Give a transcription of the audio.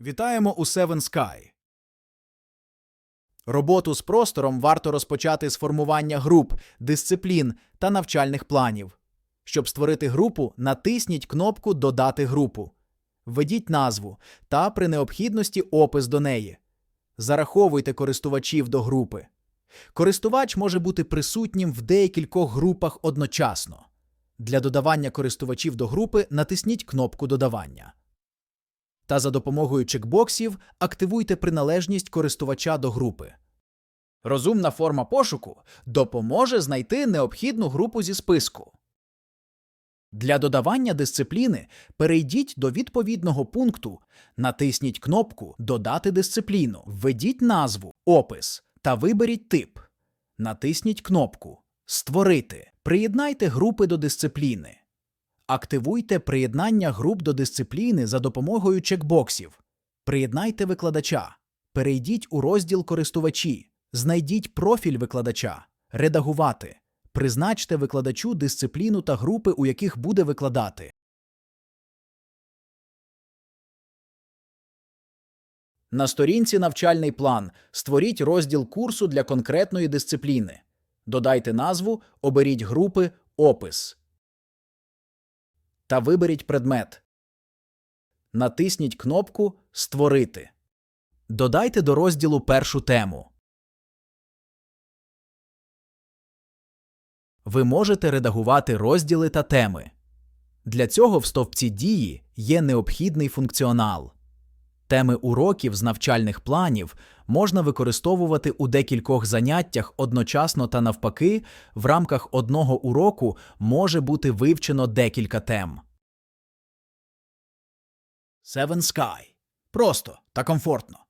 Вітаємо у Seven Sky. Роботу з простором варто розпочати з формування груп, дисциплін та навчальних планів. Щоб створити групу, натисніть кнопку Додати групу. Введіть назву та при необхідності опис до неї. Зараховуйте користувачів до групи. Користувач може бути присутнім в декількох групах одночасно. Для додавання користувачів до групи натисніть кнопку Додавання. Та за допомогою чекбоксів активуйте приналежність користувача до групи. Розумна форма пошуку допоможе знайти необхідну групу зі списку. Для додавання дисципліни перейдіть до відповідного пункту, натисніть кнопку Додати дисципліну, введіть назву, опис та виберіть тип. Натисніть кнопку Створити. Приєднайте групи до дисципліни. Активуйте приєднання груп до дисципліни за допомогою чекбоксів. Приєднайте викладача. Перейдіть у розділ Користувачі. Знайдіть профіль викладача. Редагувати. Призначте викладачу дисципліну та групи, у яких буде викладати. На сторінці Навчальний план створіть розділ курсу для конкретної дисципліни. Додайте назву, оберіть групи, опис та виберіть предмет. Натисніть кнопку Створити. Додайте до розділу першу тему. Ви можете редагувати розділи та теми. Для цього в стовпці дії є необхідний функціонал. Теми уроків з навчальних планів можна використовувати у декількох заняттях одночасно та навпаки, в рамках одного уроку може бути вивчено декілька тем. Seven Sky. Просто та комфортно.